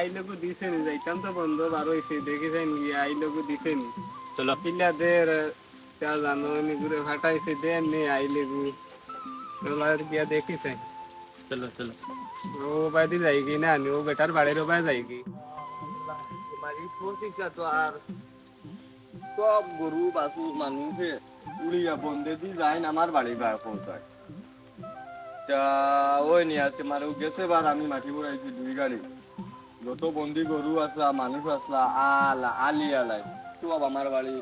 I লোক দিছে নি যাইতাম তো বন্ধ বার হইছে দেখেছেন কি আই লোক দিছে নি চলো। পিলাদের তা জানো নি ঘুরে ফাটাইছে দেন নি আই লেগু তোলার গিয়া দেখিছে চলো চলো। ও বাইদি যাই কি না ও বেটার বাড়ির ও বাই যাই কি? মারি প্রতিষ্ঠা তো আর। সব গরু বাছু মানুষে উড়িয়া বন্ধে দি যায় না আমার বাড়ি বা পৌঁছায়। তা ওই নিয়ে আছে মারে গেছে বার আমি মাটি পড়াইছি দুই গাড়ি। যত বন্দি গরু আসলা মানুষ আসলা আলা আলি আলাই তো আমার বাড়ি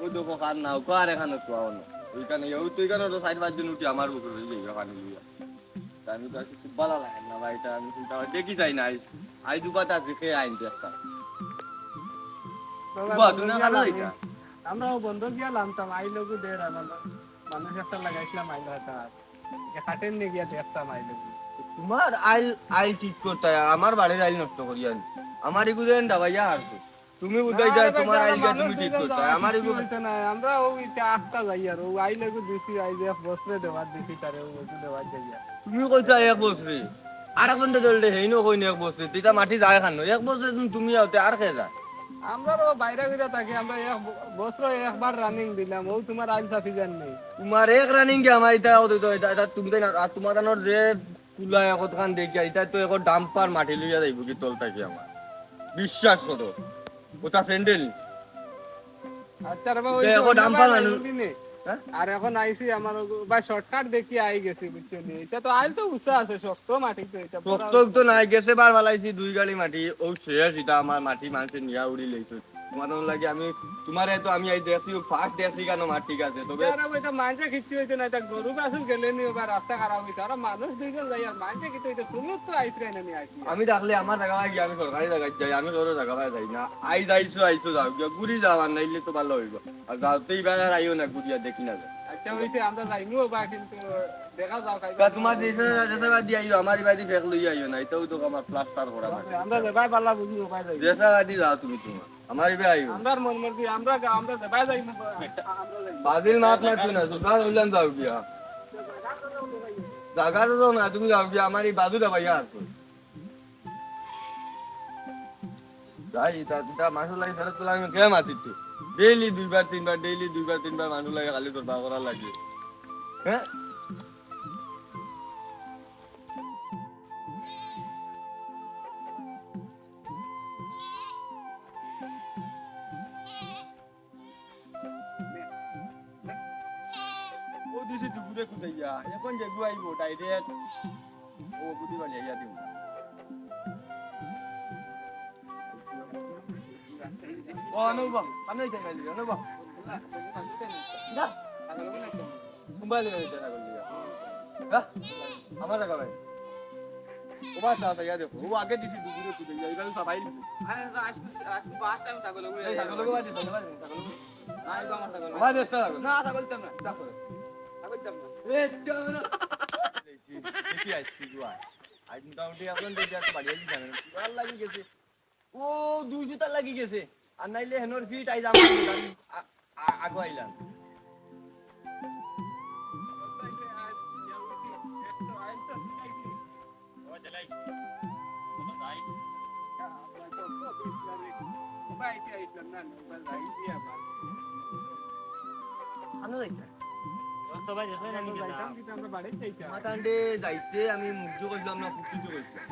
ওই দেখো কার নাও কার এখানে তো না ওইখানে ওই তো ওইখানে তো সাইড পাঁচ দিন উঠি আমার বুকে তা আমি তো কিছু ভালো লাগে না ভাই এটা আমি চিন্তা দেখি যাই না আই আছে খেয়ে আইন দেখতাম না? আমরাও বন্ধ গিয়ালাম তো আই লোক দে মানুষ একটা লাগাইছিলাম আই লোকটা কাটেন নি গিয়া দেখতাম আই লোক তোমার আইল আইল ঠিক করতে আমার বাড়ির আইল নষ্ট করি আমি। আমার এগুলো দাবাইয়া আর তুমি বুঝাই যায় তোমার আইল গিয়া তুমি ঠিক করতে আমার এগুলো আমরা ওই আটটা যাই আর ও আই লোক দিছি আই যে বসরে দেওয়ার দিছি তারে ও বসে দেওয়ার যাইয়া তুমি কইতা এক বছরে। আর এখন তো চলতে হেই নো কইনি এক বছরে। তিতা মাটি যায় খানো এক বছরে তুমি- আওতে আর খেয়ে যা আমরা বাইরে ঘুরে থাকি আমরা এক বছর একবার রানিং দিলাম ও তোমার আইল সাথী জান নেই। তোমার এক রানিং কে আমার ইতা তুমি তাই না আর তোমার যে কুলা একত খান ইতা তো এক ডাম্পার মাটি লইয়া যাইব কি তল থাকি আমার বিশ্বাস করো ওটা স্যান্ডেল আচ্ছা রে এখন ডাম্পার মানুষ-? আর এখন আইছি আমার বা শর্টকাট দেখি আই গেছি বুঝছ নি? এটা তো আইল তো উঁচা আছে শক্ত মাটি তো এটা প্রত্যেক তো নাই গেছে বার বালাইছি দুই গাড়ি মাটি ও শেষ এটা আমার মাটি মানুষের নিয়া উড়ি লইছে তোমার লাগে আমি তোমার তো আমি এই দেখছি ফার্স্ট দেখছি কেন মাঠ ঠিক আছে তবে আর ওইটা মাঝে খিচ্ছি হইতো না এটা গরু গাছুর গেলে নি বা রাস্তা খারাপ হইতো আর মানুষ দুইজন যাই আর মাঝে কিন্তু হইতো তুমি তো আইসরে না নি আইছি আমি দেখলে আমার জায়গা গিয়ে আমি সরকারি জায়গায় যাই আমি সরো জায়গা যাই না। আই যাইছো আইছো যাও গিয়া ঘুরি যাও আর নাইলে তো ভালো হইব। আর যাওতেই বেড়ার আইও না ঘুরিয়া দেখি না আচ্ছা হইছে আমরা যাইমু বা কিন্তু দেখা যাও তা তোমার দেশে যেতে বাদি আইও আমার বাদি ফেক লই আইও না এটাও তো আমার প্লাস্টার করা লাগে আমরা যাবাই যাই। বাদি যাও তুমি তোমার। আমার ইবে আইও আমরা মন মর্জি আমরা আমরা যাবাই যাইমু আমরা বাদিল মাত না তুই না সুগার হইলাম যাও গিয়া জায়গা তো না তুমি যাও গিয়া আমার এই বাজু দা ভাইয়া আর যাই তা তা মানুষ লাগে ফেরত কে মাতিছি ডেইলি দুইবার তিনবার ডেইলি দুইবার তিনবার মানুষ লাগে খালি তোর বা করা লাগে হ্যাঁ দিছি দুপুরে কুদাইয়া এখন যে গুয়াইব ডাইরেক্ট ও বুদ্ধি বাড়ি আইয়া দিও ও অনুব আমি যাই গালি অনুব মুম্বাই লে যাই গালি হ্যাঁ আমার জায়গা ভাই। ও বাস আসা ইয়া দেখো। ও আগে দিছি দুপুরে কুদাইয়া এবার সবাই দিছি এই ছাগল গো বাজি ছাগল বাজি ছাগল আমার দেশ ছাগল না ছাগল তেম না দেখো এ চলো দেখি আইছি গুয়া আই মোটামুটি এখন দেখি। ও দুই জুতা লাগি গেছে আর নাইলে হেনর ফিট আই যাম আগো আইলাম আনো যাইতা মাতান্ডে যাইতে আমি মুগ্ধ কইলাম না ফুটকিতে কইছিলাম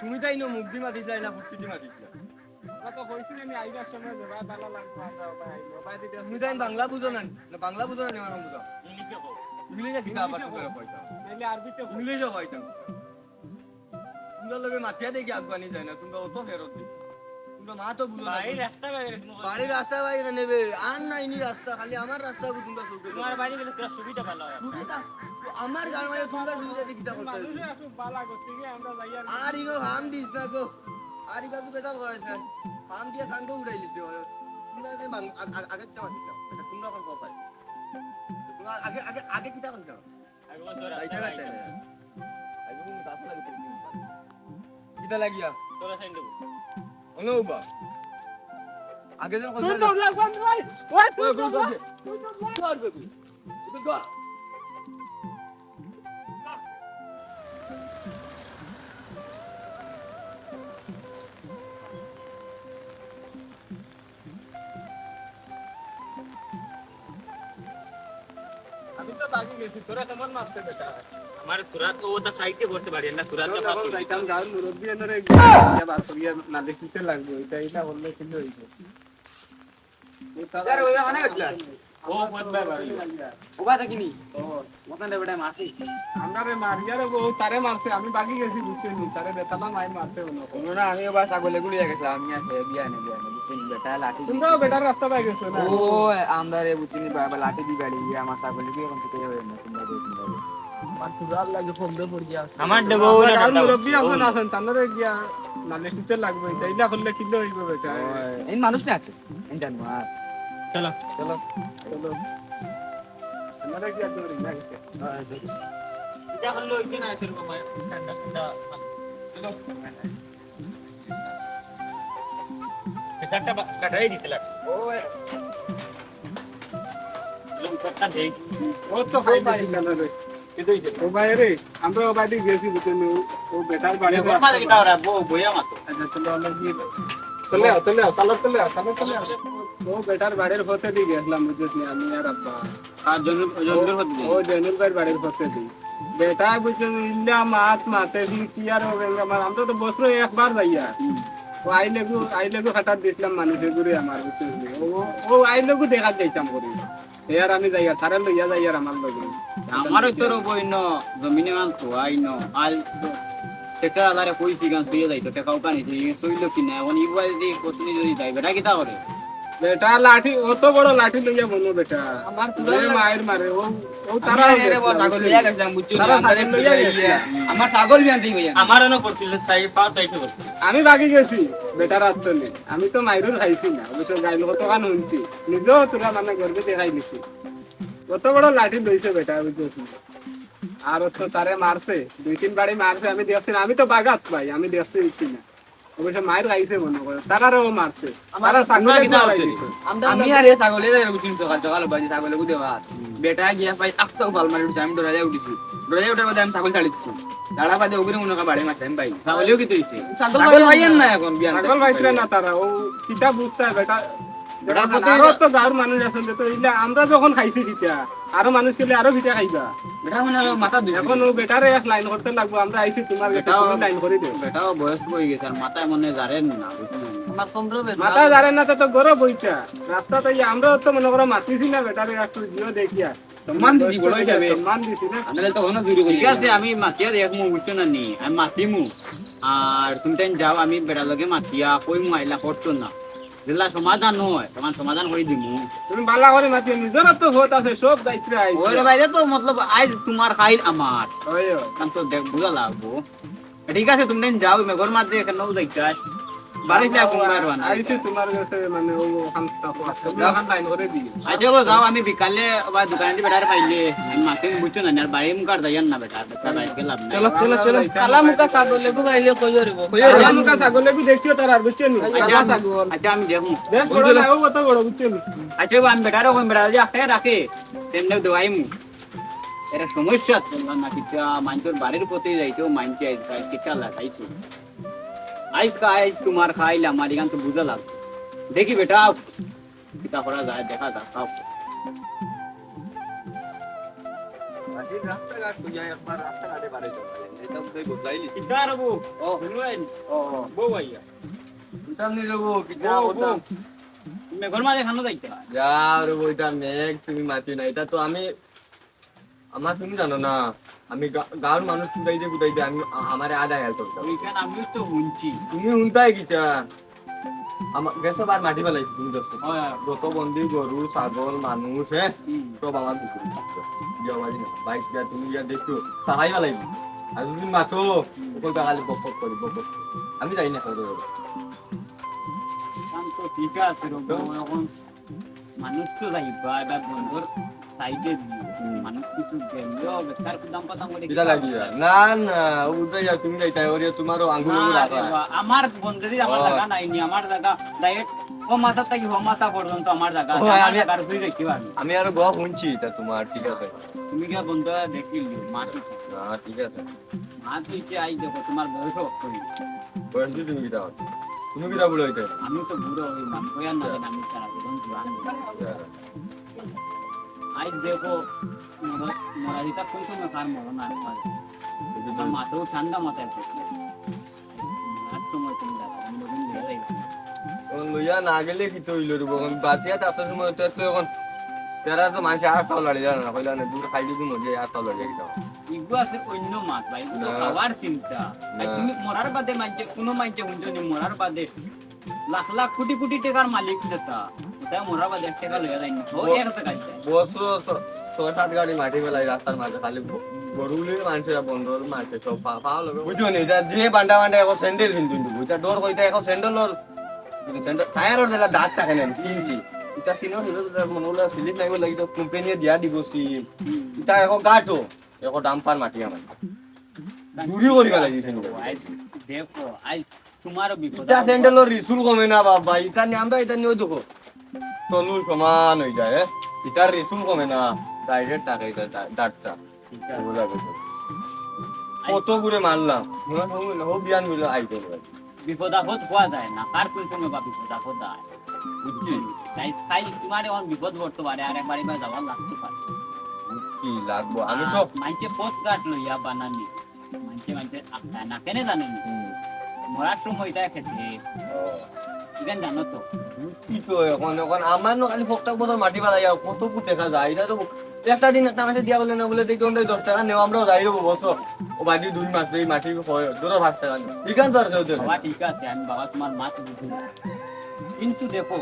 তুমি তাই না মুগ্ধি মাতি যাই না ফুটকিতে মাতিছিলাম তুমি তাই বাংলা বুঝো না বাংলা বুঝো না আমার বুঝো। ইংলিশে কিতা আবার তুমি কইতা ইংলিশে কইতাম তোমরা লগে মাতিয়া দেখি আফগানি যায় না তোমরা অত ফেরত দিই তোমরা মা তো বুঝো না। বাড়ির রাস্তা বাইরে নেবে আর নাই নি রাস্তা খালি আমার রাস্তা তোমরা চলতে সুবিধা আমার গান মানে তোমরা সুবিধা দেখি তা করতে আর ইনো হাম দিস না গো। আর ইবা তো বেদাল করাইছে হাম দিয়ে সাঙ্গ উড়াই লিতে তোমরা যে বাং- আগ- আগ- আগে তেমন দিতাম এটা তোমরা কোন পাই। তোমরা আগে আগে আগে কিটা করতাম যাইতে পারতে না আগে তুমি দাঁত লাগিতে কিটা লাগিয়া। অনুবা আগে যেন কথা ওই গুরু কবে কর বেবি তুই কর আমি তো বাকি গেছি তোরা কেমন আমার তোরা তো ওটা সাইডে বসতে পারি না তোরা তো যখন যাইতাম গাঁর মুরব্বী এনারে গিয়া বার করিয়া নালিশ দিতে লাগবে এটা এটা বললে কিন্তু হইবে। আরে ওই গেছিল ও বদলা বাড়ি ওবা দেখিনি ও, মতন বেটা মাসি আমরা রে মারিয়ারে বউ তারে মারছে আমি বাকি গেছি বুঝতে নি তারে বেতালা মাই মারতে হলো। তোমরা আমি ওবা ছাগলে গুলি গেছিলাম আমি আসে বিয়া নে বিয়া নে বেটা লাঠি তোমরাও বেটার রাস্তা পাই গেছো না? ও আমরা রে বাবা লাঠি দি গাড়ি আমার ছাগলে কি এখন থেকে হয়ে না তোমরা দেখি আর তুরার লাগে পড় গিয়া আমার দেবো গাঁর মুরব্বী আছেন আছেন তানরে গিয়া নালিশ দিতে লাগবে এটা ইলা করলে কিলো হইবে বেটা। এই মানুষ না আছে এই জানো আর। চলো। চলো। চলো। আমরা গিয়া ধরি না এটা হলো ওই না সেরকম ঠান্ডা ঠান্ডা। চলো। পেশাটা কাটাই দিতে লাগ। ও লঙ্কাটা দেই ও তো খাই দিছি তানরে কিন্তু এই যে ও ভাই রে আমরা ও বাড়ি গেছি বুঝতে নি ও বেটার বাড়ি মা দেখি তাওরা বো বইয়া মাতো। আচ্ছা চলো আমরা গিয়ে চলে আও চলে আও সালাদ চলে আও সালাদ চলে আও। ও বেটার বাড়ির হতে দিয়ে গেছিলাম বুঝছিস আমি আর আব্বা। আর হতে ও জেনুল ভাই বাড়ির হতে দিই বেটা বুঝছেন ইল্লা মাত মাতে দি কি আর হবে? আমার আমরা তো বছরে একবার যাইয়া। ও আইলে গু আইলে গু খাটার দিছিলাম মানুষের গুড়ে আমার ও ও আইলে গু দেখাত যাইতাম করি এর আমি যাইয়া তারে লইয়া যাইয়ার আমার লগে আমারও তোর বইন জমিনে মান তো আইন আল টেকার আলারে কইছি গান শুয়ে যাইতো টেকাও কানি শুইলো কিনা এখন ইবাই যদি কতনি যদি যাই বেটা কিতা করে বেটা লাঠি অত বড় লাঠি লইয়া বলো বেটা। আমার মায়ের মারে ও চাইতে করছিল আমি বাকি গেছি বেটার আত্মনি। আমি তো মাইরুর খাইছি না অবশ্য গাইল কত শুনছি। নিজেও তোরা মানে গর্বে দেখাই দিছি কত বড় লাঠি লইছে বেটা বুঝছি? আর তো তারে মারছে দুই তিন বাড়ি মারছে আমি দেখছি না। আমি তো বাগাত ভাই আমি দেখতে দিচ্ছি না। অবশ্য মায়ের খাইছে মনে করে। তারারও মারছে তারা ছাগল কিনা। আমি আর এ ছাগলে যাই বুঝছিনি সকাল সকাল বাজে ছাগলে গুদে ভাত বেটা গিয়া পাই আস্তে পাল মারি উঠছে। আমি ডরা যাই উঠেছি। ডরা যাই উঠার বাদে আমি ছাগল ছাড়ি দিচ্ছি দাঁড়া বাদে ওগুলো মনে কর বাড়ি মারছে আমি পাই তাহলেও কি তুইছে ছাগল পাইয়েন না এখন বিয়ান ছাগল পাইছে না তারা ও কিতা বুঝতে বেটা আরও তো গাঁর মানুষ আছে তো ইলা আমরা যখন খাইছি কিতা আরও মানুষ খেলে আরও ভিটা খাইবা? বেটা মানে মাথা দুই এখন বেটারে এক লাইন করতে লাগবো আমরা আইছি তোমার কাছে লাইন করে দিও। বেটাও বয়স হয়ে গেছে আর মাথায় মনে জারেন না আমার পনেরো মাথা জানে না তো তো গরো বইটা রাস্তাতে আমরা তো মনে করো মাতিছি না বেটারে একটু জিও দেখিয়া। সম্মান দিছি, বড় হিসাবে। সম্মান দিছি না। আমরা তো কোনো জুড়ি ঠিক আছে আমি মাতিয়া দেখমু বুঝছ না নি আমি মাতিমু। আর তুমি যাও আমি বেড়া লগে মাতিয়া কইমু আইলা করছ না সমাধান হয় তোমার সমাধান করে দিমু তুমি বালা করে মাতি নিজের তো আছে সব দায়িত্ব বাইরে তো মতলব আজ তোমার খাইল আমার। ওই তো দেখ বুঝা লাগবো। ঠিক আছে তুমি যাও মেঘর মাঝে এখানে দেখাস আইছি তোমার কাছে মানে লাইন করে গো যাও আমি বিকালে বা দোকানে দিয়ে বেটার পাইলে। আমি মাকে বুঝছ না আর বাড়ি মুখার যাইয়ান না বেটা বেটা বাইরে লাভ নাই। চলো চলো কালা মুকা ছাগল লেগু ভাইলে কই জরিব কালা মুখা ছাগলে কি দেখিও তার আর বুঝছ নি? কালা ছাগল। আচ্ছা আমি দেখমু দেখ বড় না ও কত বড় বুঝছ নি? আচ্ছা আমি বেটারও কই বেটা যে আটকে রাখে তেমনি দেওয়াইমু এটা সমস্যা না মানুষের বাড়ির মানছে আইসাই কিতা লাগাইছো আইস আইস তোমার খাইলাম আমার এখান তো বুঝা লাগ দেখি বেটা কিতা করা যায় দেখা যাক খাও রাস্তাঘাট কইয়া একবার রাস্তাঘাটে বাড়ি চলে এটা বুঝাই বদলাইলি কিতা রবু ও। শুনবেন ও বউ আইয়া কিতাব নি রবো কিতা বউ মেঘর মাঝে খানো যাইতে? যা রবো এটা মেঘ তুমি মাতি না। এটা তো আমি আমার তুমি জানো না আমি গা- গাঁৱৰ মানুহ কুদাইতে কুদাইতে আমি আ- আমারে আদায় হেল্প করতাম ওইখানে আমি তো শুনছি। তুমি শুনতাই কিতা আমার গেছো বার মাটি পেলাইছি তুমি দোস্ত হয়। যত বন্দি গরু ছাগল মানুষ হে হুম। সব আমার না। বাইক দিয়া তুমি ইয়া দেখো সাহাই পেলাইবি আর তুমি মাতো কালি বক বক করি বক বক আমি যাই না খাওয়া তো ঠিক আছে মানুষ তো যাইবা এবার বন্ধুর সাইডে মানুষ না না উঠে যা তুমি যাইতাই ওরে তোমারও আঙ্গুল না রাখা রে বা, আমার বন্ধুরি আমার জায়গা নাই আমার জায়গা ডাইরেক্ট ও মাথা থেকে ও মাথা পর্যন্ত আমার জায়গা আমি- আর গয়া শুনছি তা তোমার ঠিক আছে। তুমি কি বন্ধু দেখিলি মাটি না ঠিক আছে। মাটি আই দেখো তোমার বয়স কই বয়সী তুমি কিটা হন তুমি বলে হইতে আমি তো বুড়ো হই না আমি সারা জীবন জোয়ান আজ দেখো মরা দিতা কোন সময় কার মরণ আর পারে আমার মাথাও ঠান্ডা মাথায় পড়ছে আর সময় তুমি দাদা নতুন এখন লইয়া না গেলে কি তো হইল রে বাঁচিয়া তাতে সময় তো এখন তেরা তো মানুষ আর তাও লাড়ি জানা না। কইলা না দূর খাইলে তুমি মজে আর তাও লাড়ি যাও ইগু আছে অন্য মাছ ভাই ইগু না। খাওয়ার চিন্তা। না। তুমি মরার বাদে মানছে কোনো মানছে হুঞ্জনি মরার বাদে লাখ লাখ কোটি কোটি টাকার মালিক যেটা ছয় সাত গাড়ি মাটি ফেলাই রাস্তার মাঝে খালি গরুগুলির মানুষেরা বন্ধর মারছে সব পা- পাও লগে বুঝছ নি যা বান্ডা বান্ডা এখন স্যান্ডেল পিন্ধু বুঝছা ডর কইতে এখন স্যান্ডেলর স্যান্ডেল টায়ারর দিলা দাঁত থাকে না সিনছি ইটা সিনো ছিল মনে দিয়া দিব সিম ইটা এখন গাটো এখন ডাম্পার মাটি আমার দূরি করিবা লাগিছে দেখো আজ তোমারও বিপদ ইটা স্যান্ডেলর রিসুল কমে না বাবা ইটা আমরা ইটা নিয়ে দেখো তনু সমান হয়ে যায়? ইটার রিসুল কমে না ডাইরেক্ট থাকে দাঁতটা বোঝা গেছে কত করে মারলাম ও বিয়ান হওয়া যায় না কার কোন সময় বা তাই বিপদ পড়তে কি লাগবো কাট মরার ক্ষেত্রে ও, জানো তো? বুঝছি তো এখন এখন আমার নো খালি ফকটাক বছর মাটি পালাই যাও কত কু দেখা যায় এটা তো একটা দিন একটা মাঠে দিয়া বলে না বলে দেখি আমরা দশ টাকা আমরাও যাই রবো বছর ও দুই মাস এই মাটি হয় পাঁচ টাকা ঠিকান তো আর কেউ দেবে না। বাবা ঠিক আছে আমি বাবা তোমার মাছ কিন্তু দেখো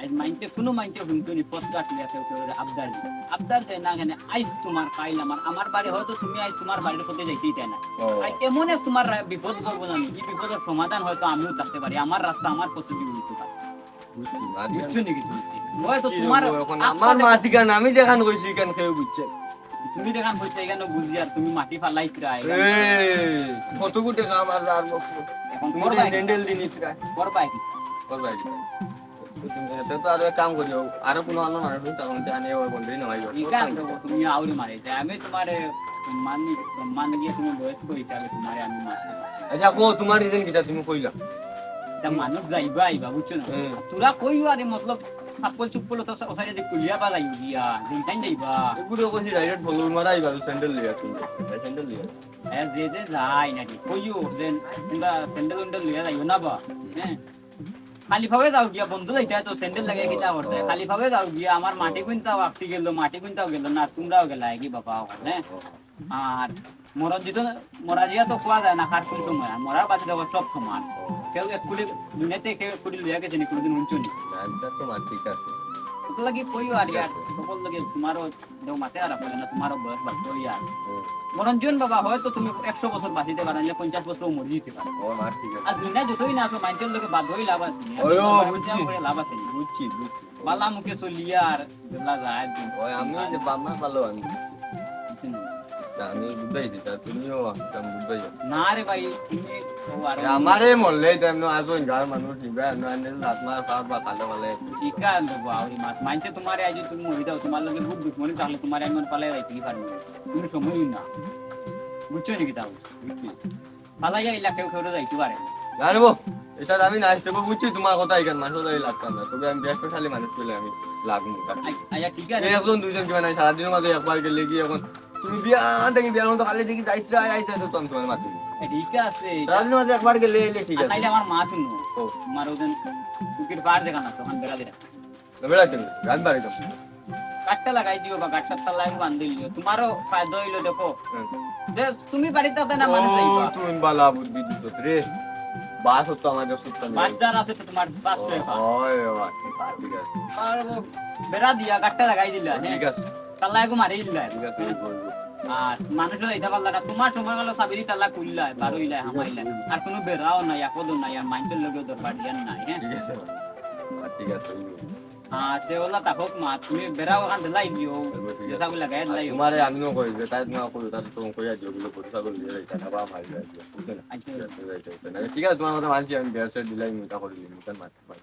আজ মাইনতে কোনো মাইনতে নি পথ কাট লিয়া কেউ কেউ আবদার আবদার দেয় না কেন? আজ তোমার কাইল আমার। আমার বাড়ি হয়তো তুমি আজ তোমার বাড়ির পথে যাইতেই চাই না। আর এমন তোমার বিপদ করব জানি? এই বিপদের সমাধান হয়তো আমিও থাকতে পারি। আমার রাস্তা আমার দিয়ে উঠতে পারি। আর- আমার মাটি কেন? আমি দেখান কইছি কেন কেউ বুঝছে? তুমি দেখান হইতে এখানে বুঝলি আর তুমি মাটি ফালাই প্রায়। কত কু টাকা আমার আর এখন করবাই? স্যান্ডেল দিনিস রা করবাই? করবাই কোনো অন্য মানুষ তখন জানি ওই বন্ধই নয় ঠিক তুমি আউরি মারে। তাই আমি তোমার সম্মান নি- সম্মান দিয়ে তুমি বয়স্ক হিসাবে তোমারে আমি মারতে আচ্ছা কো তোমার রিজন কিটা তুমি কইলা? তা মানুষ যাইবা আইবা বুঝছ না। তোরা কইও আরে মতলব সাপল চুপল তো ওসাইডে দি কুলিয়া বা যাই গিয়া দিনটাই যাইবা। এগুলো কইছি ডাইরেক্ট ফলো মারাই বাবু স্যান্ডেল লিয়া তুমি স্যান্ডেল লিয়া হ্যাঁ যে যে যাই নাকি কইও যে তোমরা স্যান্ডেল উন্ডেল লইয়া যাইও না বা হ্যাঁ? খালি ভাবে যাও গিয়া, বন্ধু যাইতে তো স্যান্ডেল লাগে কি যা করতে খালি ভাবে যাও গিয়া, আমার মাটি কুইন্তাও আপটি গেল, মাটি কুইন্তাও গেল, না, তোমরাও গেলা কি বাবা হ্যাঁ আর মরা যেত মরা জিয়া তো কোয়া যায় না কার কোন সময় মরার বাদে দেখো সব সমান। কেউ এক কুড়ি দুনিয়াতে কেউ কুড়ি লিয়া গেছে নি, কোনোদিন উঁচু নি? ঠিক আছে। লাগি কইও আর ইয়ার। সকল লাগে তোমারও দেও মাতে আর আপনার না তোমারও বয়স বাড়তো ইয়ার। মরঞ্জন বাবা হয়তো তুমি একশো বছর বাঁচিতে পারো না পঞ্চাশ বছর মরে যেতে পারো। আর দুনিয়া যতই না আসো মানুষের লোকে বাধ্য হয়ে লাভ আছে। লাভ আছে। বুঝছি বুঝছি। বালা মুখে চলিয়া আর যায় আমি বাবা ভালো আমি। বুঝছ নাকি আমি না তবে বুঝছি তোমার কথা এখানে মানুষ দাঁড়িয়ে লাগতাম না তবে আমি ব্যস্তশালী মানুষ পেলে আমি লাগবো আই- ঠিক আছে। একজন, দুইজন কিবা নাই, সারাদিনের মাঝে একবার গেলে কি এখন তুমি বিয়া থেকে বিয়ার মতো খালি দেখি যাইতে আইতে তো আমি তোমার মাতি ঠিক আছে। মাঝে একবার গেলে এলে ঠিক আছে। আমার মা শুনো তোমার ওজন টুকির পাড় দেখান আছে ওখান বেড়া দিরা গান বাড়ি তো কাঠটা লাগাই দিও বা গাছটার তলায় বান্ধি দিও। তোমারও ফায়দা হইল দেখো। যে তুমি বাড়িতে আছে না মানুষ যাইবা তুই বালা বুদ্ধি দিত রে। বাস হতো আমাদের সুত্তা আছে তো তোমার পাঁচশো একা ওই বাবা ঠিক আছে। আর বেড়া দিয়া গাছটা লাগাই দিলা হ্যাঁ। ঠিক আছে। তাল্লা একু মারি দিলা। ঠিক আছে। আর মানুষের যাইতে পারলা না তোমার সময় গেল সাবিরি তাল্লা খুললাই বারোইলাই হামাইলাই আর কোনো বেড়াও নাই আপদও নাই আর মাইন্ডের লোকেও দরকার দিয়ান নাই হ্যাঁ ঠিক আছে। ওলা তাকক মা তুমি বেড়াও দিও তোমারে আমিও করি যে তাই কই দিয়ে না বা মারি যায় বুঝতে না আচ্ছা। ঠিক আছে তোমার কথা মানছি আমি ব্যবসা দিলাই মিটা করে দিই মারতে পারি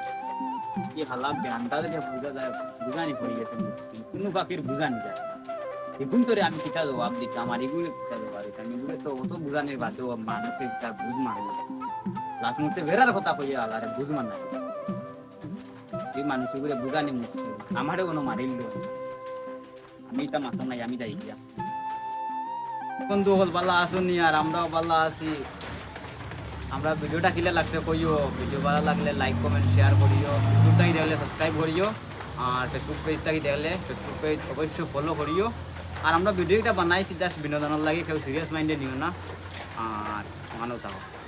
যদি বুঝা যায় গেছে কোনো বুঝানি যায় এগুন আমি কিতা জবাব দিতে আমার এগুলো কিতা এগুলো তো অত মানুষের বুঝ লাস্ট মুহূর্তে বেরার কথা কইয়া বুঝ এই মানুষগুলো বুঝানি মুশকিল। কোনো মারিল আমি তা মাথা নাই, আমি যাই গিয়া। বন্ধু হল পাল্লা আসুনি আর আমরাও পাল্লা আসি। আমরা ভিডিওটা কিলে লাগছে কইও ভিডিও ভালো লাগলে লাইক কমেন্ট শেয়ার করিও ইউটিউবটাকে দেখলে সাবস্ক্রাইব করিও আর ফেসবুক পেজটাকে দেখলে ফেসবুক পেজ অবশ্যই ফলো করিও আর আমরা ভিডিওটা বানাইছি জাস্ট বিনোদনের লাগে কেউ সিরিয়াস মাইন্ডে নিও না আর মানো থাকো